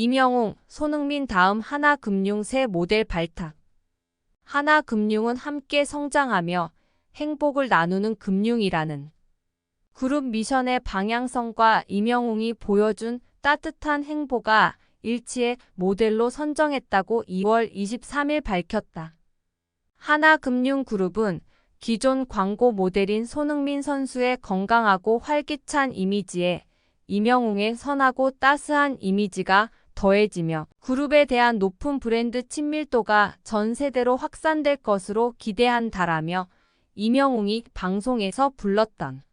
이명웅, 손흥민 다음 하나금융 새 모델 발탁. 하나금융은 함께 성장하며 행복을 나누는 금융이라는 그룹 미션의 방향성과 이명웅이 보여준 따뜻한 행보가 일치의 모델로 선정했다고 2월 23일 밝혔다. 하나금융그룹은 기존 광고 모델인 손흥민 선수의 건강하고 활기찬 이미지에 이명웅의 선하고 따스한 이미지가 더해지며 그룹에 대한 높은 브랜드 친밀도가 전 세대로 확산될 것으로 기대한다라며 이명웅이 방송에서 불렀던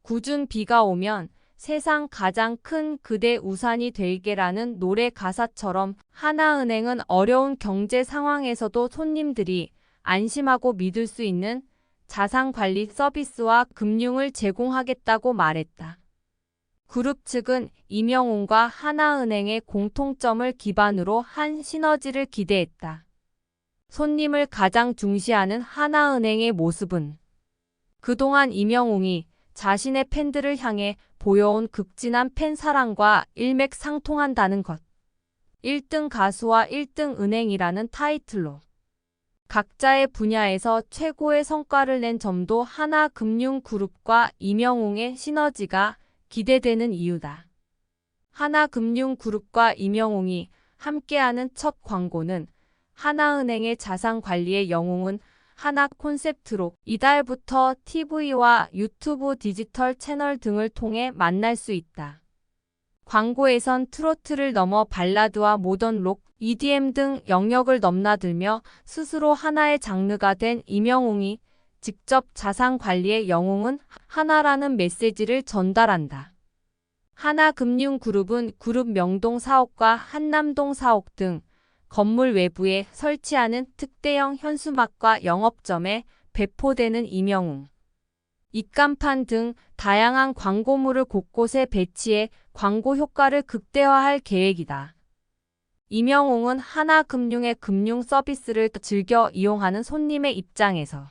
굳은 비가 오면 세상 가장 큰 그대 우산이 될게라는 노래 가사처럼 하나은행은 어려운 경제 상황에서도 손님들이 안심하고 믿을 수 있는 자산 관리 서비스와 금융을 제공하겠다고 말했다. 그룹 측은 이명웅과 하나은행의 공통점을 기반으로 한 시너지를 기대했다. 손님을 가장 중시하는 하나은행의 모습은 그동안 이명웅이 자신의 팬들을 향해 보여온 극진한 팬 사랑과 일맥상통한다는 것. 1등 가수와 1등 은행이라는 타이틀로 각자의 분야에서 최고의 성과를 낸 점도 하나금융그룹과 이명웅의 시너지가 기대되는 이유다. 하나금융그룹과 이명웅이 함께하는 첫 광고는 하나은행의 자산관리의 영웅은 하나 콘셉트로 이달부터 TV와 유튜브 디지털 채널 등을 통해 만날 수 있다. 광고에선 트로트를 넘어 발라드와 모던 록, EDM 등 영역을 넘나들며 스스로 하나의 장르가 된 이명웅이 직접 자산 관리의 영웅은 하나라는 메시지를 전달한다. 하나금융그룹은 그룹 명동 사옥과 한남동 사옥 등 건물 외부에 설치하는 특대형 현수막과 영업점에 배포되는 이명웅. 입간판 등 다양한 광고물을 곳곳에 배치해 광고 효과를 극대화할 계획이다. 이명웅은 하나금융의 금융 서비스를 즐겨 이용하는 손님의 입장에서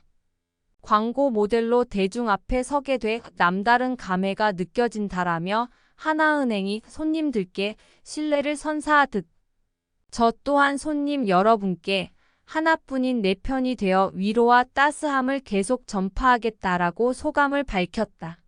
광고 모델로 대중 앞에 서게 돼 남다른 감회가 느껴진다라며 하나은행이 손님들께 신뢰를 선사하듯 저 또한 손님 여러분께 하나뿐인 내 편이 되어 위로와 따스함을 계속 전파하겠다라고 소감을 밝혔다.